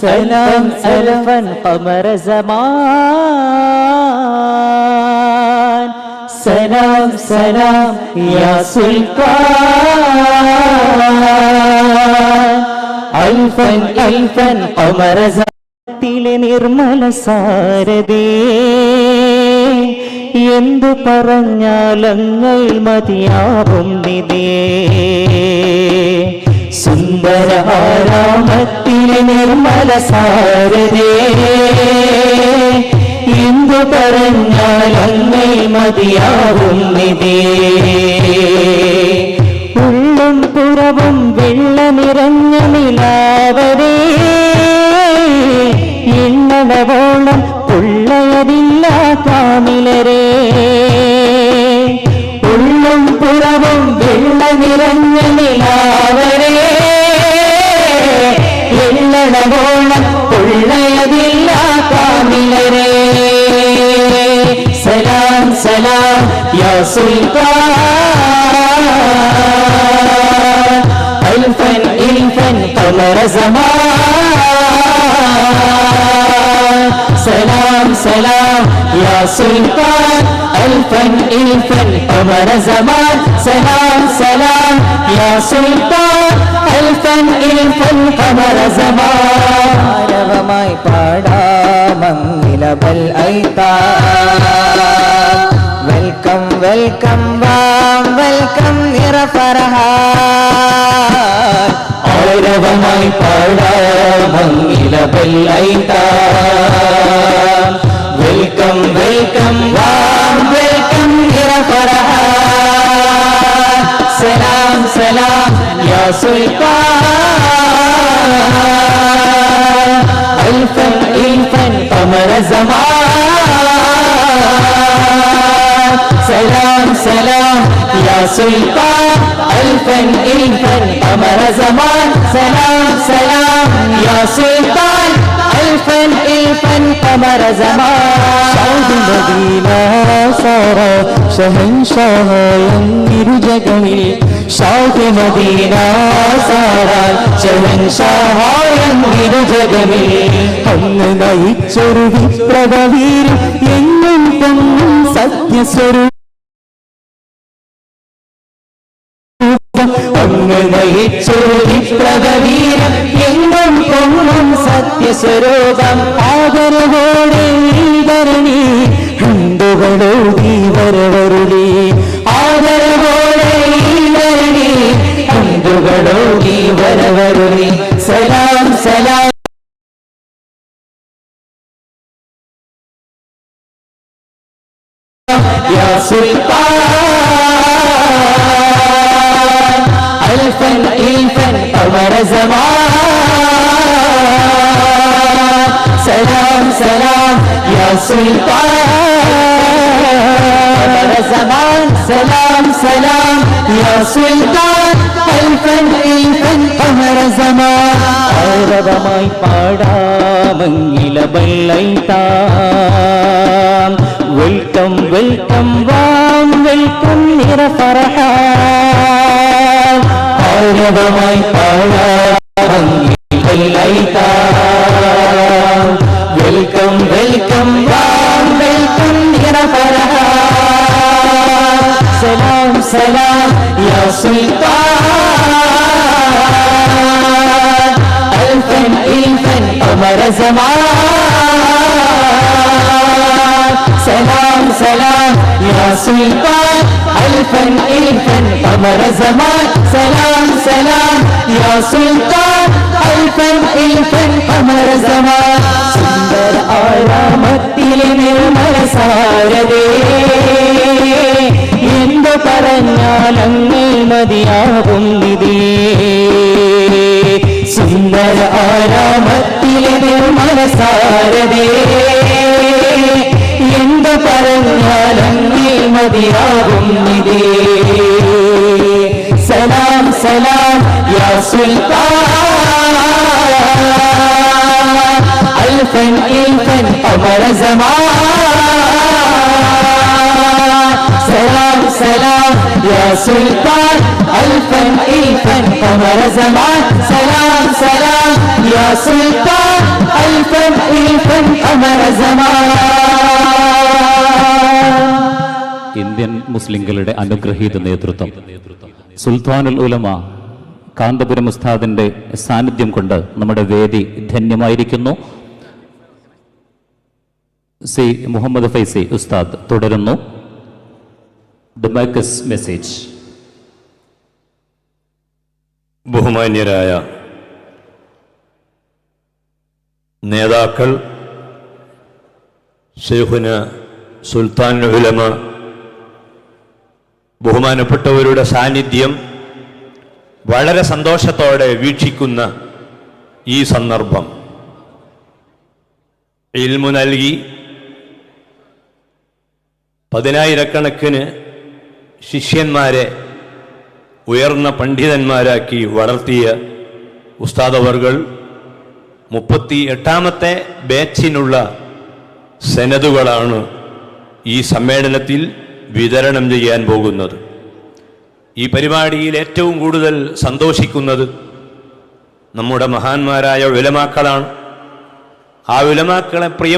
سلام ألفا قمر زمان سلام سلام يا سلطان ألفا ألفا قمر زمان നിർമ്മല സാരദേ എന്തു പറഞ്ഞാലങ്ങൾ മതിയാവും നിതേ സുന്ദര ആരാമത്തിലെ നിർമ്മല സാരതേ എന്തു പറഞ്ഞാലങ്ങൾ മതിയാവും നിതേ ഉള്ളും പുറവും വെള്ള നിറഞ്ഞ നിലാവരേ. நிலாவரே. என்னடமோணம் உள்ளதில்லா காமிலரே. சலாம் சலாம் யா சுல்தான் அல்ஃபன் இல்ஃபன் கமர சமா سلام سلام يا سلطان ألفا إلفا قمر زمان سلام سلام يا سلطان ألفا إلفا قمر زمان ആരവമായി പാടാമങ്ങിലബൽ ഐത്താ வெல்கம் வெல்கம் வாம் வெல்கம் நிரபரஹா ஆயிரவமாய் பாடா மங்கில பெல்லைதா வெல்கம் வெல்கம் வாம் வெல்கம் நிரபரஹா சலாம் சலாம் யா சுல்தான் அல்ஃபன் தமர ஜமான் سلام سلام يا سلطان ألفا إلفا قمر زمان سلام سلام يا سلطان ألفا إلفا قمر زمان സൗദി മദീന സാറ ഷഹൻഷാഹായ ഇരുജഗമിൽ ഷൗഖ് മദീന സാറാൽ ശഹൻഷാഹായം ഇരുജഗമിൽ അന്ന് നയിച്ചൊരു വിപ്ലവീർ എന്നും പൊന്നും സത്യസ്വരൂപം വിപ്ലവീരം എങ്ങും പൊങ്ങും സത്യസ്വരൂപം. ആദരവോടെ ധരണി വരവരുളി. سلطان ألفا ألفا طور زمان سلام سلام يا سلطان طور زمان سلام سلام يا سلطان ألفا ألفا طور زمان ஆரவமாய் பாடாமங்கில பல்லை தான் வெல்கம் வெல்கம் வாம் வெல்கம் நிற பரகாய் வெல்கம் வெல்கம் வாம் வெல்கம் நிற சலாம் சலாம் யா சுல்தான். அல்ஃபன் இல்ஃபன் அமர ஜமான் سلطان ألفا إلفا قمر زمان سلام سلام يا سلطان ألفا إلفا قمر زمان സുന്ദര ആരാമത്തിലെ നിർമ്മല സാരതേ എന്തു പറഞ്ഞാലങ്ങ് മതിയാകും നിതേ സുന്ദര ആരാമത്തിലെ നിർമ്മല സാരതേ എന്തു പറഞ്ഞാലങ്ങ് سلام سلام يا سلطان الفن الفن قمر زمان سلام سلام يا سلطان الفن الفن قمر زمان سلام سلام يا سلطان ألفا ألفا قمر زمان ഇന്ത്യൻ മുസ്ലിങ്ങളുടെ അനുഗ്രഹീത നേതൃത്വം. സുൽത്താനുൽ ഉലമ കാന്തപുരം ഉസ്താദിന്റെ സാന്നിധ്യം കൊണ്ട് നമ്മുടെ വേദി ധന്യമായിരിക്കുന്നു. സി മുഹമ്മദ് ഫൈസി ഉസ്താദ് തുടരുന്നു. ഡുമാക്കസ് മെസ്സേജ് ബഹുമാന്യരായ നേതാക്കൾ ഷെയ്ഖുന സുൽത്താൻ ഉലമ ബഹുമാനപ്പെട്ടവരുടെ സാന്നിധ്യം വളരെ സന്തോഷത്തോടെ വീക്ഷിക്കുന്ന ഈ സന്ദർഭം. ഇൽമു നൽകി പതിനായിരക്കണക്കിന് ശിഷ്യന്മാരെ ഉയർന്ന പണ്ഡിതന്മാരാക്കി വളർത്തിയ ഉസ്താദവർകൾ മുപ്പത്തി എട്ടാമത്തെ ബാച്ചിനുള്ള സെനതുകളാണ് ഈ സമ്മേളനത്തിൽ വിതരണം ചെയ്യാൻ പോകുന്നത്. ഈ പരിപാടിയിൽ ഏറ്റവും കൂടുതൽ സന്തോഷിക്കുന്നത് നമ്മുടെ മഹാന്മാരായ വിലമാക്കളാണ് ആ വിലമാക്കളെ പ്രിയം